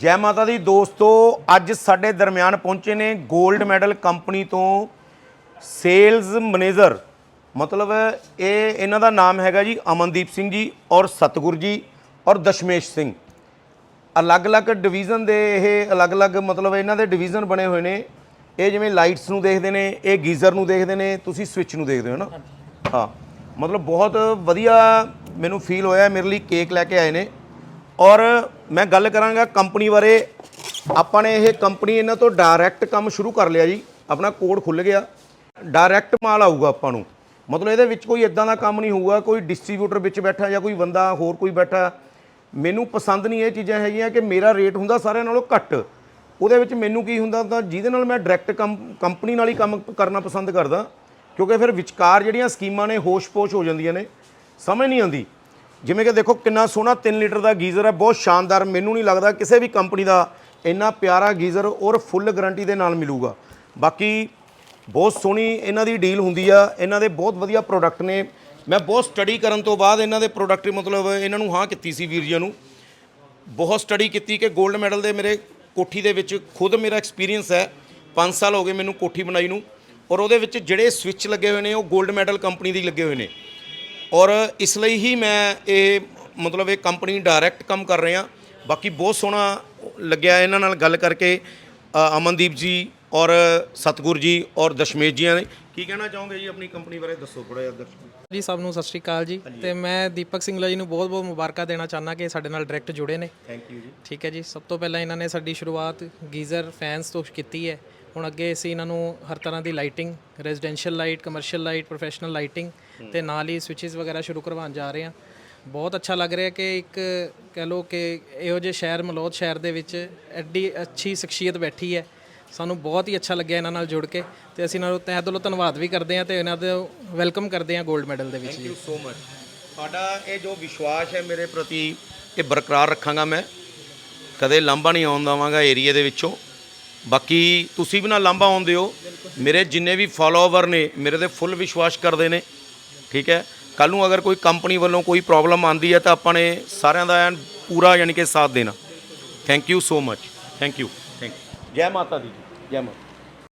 ਜੈ ਮਾਤਾ ਦੀ ਦੋਸਤੋ ਅੱਜ ਸਾਡੇ ਦਰਮਿਆਨ ਪਹੁੰਚੇ ਨੇ 골ਡ ਮੈਡਲ ਕੰਪਨੀ ਤੋਂ ਸੇਲਜ਼ ਮੈਨੇਜਰ। ਮਤਲਬ ਇਹ ਇਹਨਾਂ ਦਾ ਨਾਮ ਹੈਗਾ ਜੀ ਅਮਨਦੀਪ ਸਿੰਘ ਜੀ ਔਰ ਸਤਗੁਰ ਜੀ ਔਰ ਦਸ਼ਮੇਸ਼ ਸਿੰਘ। ਅਲੱਗ-ਅਲੱਗ ਡਿਵੀਜ਼ਨ ਦੇ ਇਹ ਅਲੱਗ-ਅਲੱਗ ਮਤਲਬ ਇਹਨਾਂ ਦੇ ਡਿਵੀਜ਼ਨ ਬਣੇ ਹੋਏ ਨੇ। ਇਹ ਜਿਵੇਂ ਲਾਈਟਸ ਨੂੰ ਦੇਖਦੇ ਨੇ ਇਹ ਗੀਜ਼ਰ ਨੂੰ ਦੇਖਦੇ ਨੇ ਤੁਸੀਂ ਸਵਿਚ ਨੂੰ ਦੇਖਦੇ ਹੋ ਨਾ? ਹਾਂ ਮਤਲਬ ਬਹੁਤ ਵਧੀਆ ਮੈਨੂੰ ਫੀਲ ਹੋਇਆ ਮੇਰੇ ਲਈ ਕੇਕ ਲੈ ਕੇ ਆਏ ਨੇ। ਔਰ ਮੈਂ ਗੱਲ ਕਰਾਂਗਾ ਕੰਪਨੀ ਬਾਰੇ। ਆਪਾਂ ਨੇ ਇਹ ਕੰਪਨੀ ਇਹਨਾਂ ਤੋਂ ਡਾਇਰੈਕਟ ਕੰਮ ਸ਼ੁਰੂ ਕਰ ਲਿਆ ਜੀ। ਆਪਣਾ ਕੋਡ ਖੁੱਲ ਗਿਆ। ਡਾਇਰੈਕਟ ਮਾਲ ਆਊਗਾ ਆਪਾਂ ਨੂੰ। ਮਤਲਬ ਇਹਦੇ ਵਿੱਚ ਕੋਈ ਇਦਾਂ ਦਾ ਕੰਮ ਨਹੀਂ ਹੋਊਗਾ, ਕੋਈ ਡਿਸਟ੍ਰੀਬਿਊਟਰ ਵਿੱਚ ਬੈਠਾ ਜਾਂ ਕੋਈ ਬੰਦਾ ਹੋਰ ਕੋਈ ਬੈਠਾ। ਮੈਨੂੰ ਪਸੰਦ ਨਹੀਂ ਇਹ ਚੀਜ਼ਾਂ ਹੈਗੀਆਂ ਕਿ ਮੇਰਾ ਰੇਟ ਹੁੰਦਾ ਸਾਰਿਆਂ ਨਾਲੋਂ ਘੱਟ। ਉਹਦੇ ਵਿੱਚ ਮੈਨੂੰ ਕੀ ਹੁੰਦਾ ਤਾਂ ਜਿਹਦੇ ਨਾਲ ਮੈਂ ਡਾਇਰੈਕਟ ਕੰਪਨੀ ਨਾਲ ਹੀ ਕੰਮ ਕਰਨਾ ਪਸੰਦ ਕਰਦਾ। ਕਿਉਂਕਿ ਫਿਰ ਵਿਚਕਾਰ ਜਿਹੜੀਆਂ ਸਕੀਮਾਂ ਨੇ ਹੋਸ਼-ਪੋਸ਼ ਹੋ ਜਾਂਦੀਆਂ ਨੇ। ਸਮਝ ਨਹੀਂ ਆਉਂਦੀ। ਜਿਵੇਂ ਕਿ ਦੇਖੋ ਕਿੰਨਾ ਸੋਹਣਾ 3 ਲੀਟਰ ਦਾ ਗੀਜ਼ਰ ਹੈ, ਬਹੁਤ ਸ਼ਾਨਦਾਰ। ਮੈਨੂੰ ਨਹੀਂ ਲੱਗਦਾ ਕਿਸੇ ਵੀ ਕੰਪਨੀ ਦਾ ਇੰਨਾ ਪਿਆਰਾ ਗੀਜ਼ਰ ਔਰ ਫੁੱਲ ਗਾਰੰਟੀ ਦੇ ਨਾਲ ਮਿਲੂਗਾ। ਬਾਕੀ ਬਹੁਤ ਸੋਹਣੀ ਇਹਨਾਂ ਦੀ ਡੀਲ ਹੁੰਦੀ ਆ, ਇਹਨਾਂ ਦੇ ਬਹੁਤ ਵਧੀਆ ਪ੍ਰੋਡਕਟ ਨੇ। ਮੈਂ ਬਹੁਤ ਸਟੱਡੀ ਕਰਨ ਤੋਂ ਬਾਅਦ ਇਹਨਾਂ ਦੇ ਪ੍ਰੋਡਕਟ ਮਤਲਬ ਇਹਨਾਂ ਨੂੰ ਹਾਂ ਕੀਤੀ ਸੀ ਵੀਰ ਜੀ ਨੂੰ। ਬਹੁਤ ਸਟੱਡੀ ਕੀਤੀ ਕਿ 골ਡ ਮੈਡਲ ਦੇ ਮੇਰੇ ਕੋਠੀ ਦੇ ਵਿੱਚ ਖੁਦ ਮੇਰਾ ਐਕਸਪੀਰੀਅੰਸ ਹੈ। 5 ਸਾਲ ਹੋ ਗਏ ਮੈਨੂੰ ਕੋਠੀ ਬਣਾਈ ਨੂੰ। ਔਰ ਉਹਦੇ ਵਿੱਚ ਜਿਹੜੇ ਸਵਿਚ ਲੱਗੇ ਹੋਏ ਨੇ, ਉਹ 골ਡ ਮੈਡਲ ਕੰਪਨੀ ਦੀ ਲੱਗੇ ਹੋਏ ਨੇ। ਔਰ ਇਸ ਲਈ ਹੀ ਮੈਂ ਇਹ ਮਤਲਬ ਇਹ ਕੰਪਨੀ ਡਾਇਰੈਕਟ ਕੰਮ ਕਰ ਰਹੇ। ਹਾਂ ਬਾਕੀ ਬਹੁਤ ਸੋਹਣਾ ਲੱਗਿਆ ਇਹਨਾਂ ਨਾਲ ਗੱਲ ਕਰਕੇ ਅਮਨਦੀਪ ਜੀ ਔਰ ਸਤਗੁਰ ਜੀ ਔਰ ਦਸ਼ਮੇਸ਼ ਜੀ ਨੇ। ਕੀ ਕਹਿਣਾ ਚਾਹੋਗੇ ਜੀ ਆਪਣੀ ਕੰਪਨੀ ਬਾਰੇ? ਦੱਸੋ ਥੋੜਾ ਜਿਹਾ ਦਰਸ਼ਕ ਜੀ। ਸਭ ਨੂੰ ਸਤਿ ਸ਼੍ਰੀ ਅਕਾਲ ਜੀ। ਤੇ ਮੈਂ ਦੀਪਕ ਸਿੰਘਲਾ ਜੀ ਨੂੰ ਬਹੁਤ-ਬਹੁਤ ਮੁਬਾਰਕਾਂ ਦੇਣਾ ਚਾਹੁੰਦਾ ਕਿ ਸਾਡੇ ਨਾਲ ਡਾਇਰੈਕਟ ਜੁੜੇ ਨੇ। ਥੈਂਕ ਯੂ ਜੀ। ਠੀਕ ਹੈ ਜੀ। ਸਭ ਤੋਂ ਪਹਿਲਾਂ ਇਹਨਾਂ ਨੇ ਸਾਡੀ ਸ਼ੁਰੂਆਤ ਗੀਜ਼ਰ ਫੈਨਸ ਤੋਂ ਕੀਤੀ ਹੈ। ਹੁਣ ਅੱਗੇ ਅਸੀਂ ਇਹਨਾਂ ਨੂੰ ਹਰ ਤਰ੍ਹਾਂ ਦੀ lighting residential light commercial light professional lighting ਤੇ ਨਾਲ ਹੀ ਸਵਿਚਸ ਵਗੈਰਾ ਸ਼ੁਰੂ ਕਰਵਾਉਣ ਜਾ ਰਹੇ ਹਾਂ। ਬਹੁਤ ਅੱਛਾ ਲੱਗ ਰਿਹਾ ਕਿ ਇੱਕ ਕਹਿ ਲਓ ਕਿ ਇਹੋ ਜਿਹੇ ਸ਼ਹਿਰ ਮਲੌਦ ਸ਼ਹਿਰ ਦੇ ਵਿੱਚ ਐਡੀ ਅੱਛੀ ਸ਼ਖਸੀਅਤ ਬੈਠੀ ਹੈ। ਸਾਨੂੰ ਬਹੁਤ ਹੀ ਅੱਛਾ ਲੱਗਿਆ ਇਹਨਾਂ ਨਾਲ ਜੁੜ ਕੇ ਤੇ ਅਸੀਂ ਇਹਨਾਂ ਨੂੰ ਤਹਿ ਦਿਲੋਂ ਧੰਨਵਾਦ ਵੀ ਕਰਦੇ ਹਾਂ ਤੇ ਇਹਨਾਂ ਦਾ ਵੈਲਕਮ ਕਰਦੇ ਹਾਂ 골ਡ ਮੈਡਲ ਦੇ ਵਿੱਚ ਥੈਂਕ ਯੂ ਸੋ ਮਚ ਤੁਹਾਡਾ ਇਹ ਜੋ ਵਿਸ਼ਵਾਸ ਹੈ ਮੇਰੇ ਪ੍ਰਤੀ ਇਹ ਬਰਕਰਾਰ ਰੱਖਾਂਗਾ ਮੈਂ। ਕਦੇ ਲਾਂਭਾ ਨਹੀਂ ਆਉਣ ਦੇਵਾਂਗਾ ਏਰੀਆ ਦੇ ਵਿੱਚੋਂ। ਬਾਕੀ ਤੁਸੀਂ ਵੀ ਨਾ ਲਾਂਭਾ ਆਉਣ ਦਿਓ ਮੇਰੇ ਜਿੰਨੇ ਵੀ ਫਾਲੋਅਰ ਨੇ, ਮੇਰੇ ਤੇ ਫੁੱਲ ਵਿਸ਼ਵਾਸ ਕਰਦੇ ਨੇ। ਠੀਕ ਹੈ? ਕੱਲ ਨੂੰ ਅਗਰ ਕੋਈ ਕੰਪਨੀ ਵੱਲੋਂ ਕੋਈ ਪ੍ਰੋਬਲਮ ਆਂਦੀ ਹੈ ਤਾਂ ਆਪਾਂ ਨੇ ਸਾਰਿਆਂ ਦਾ ਐਨ ਪੂਰਾ ਯਾਨੀ ਕਿ ਸਾਥ ਦੇਣਾ। Thank you so much thank you thank ਜੈ ਮਾਤਾ ਦੀ ਜੈ। ਮਾਤਾ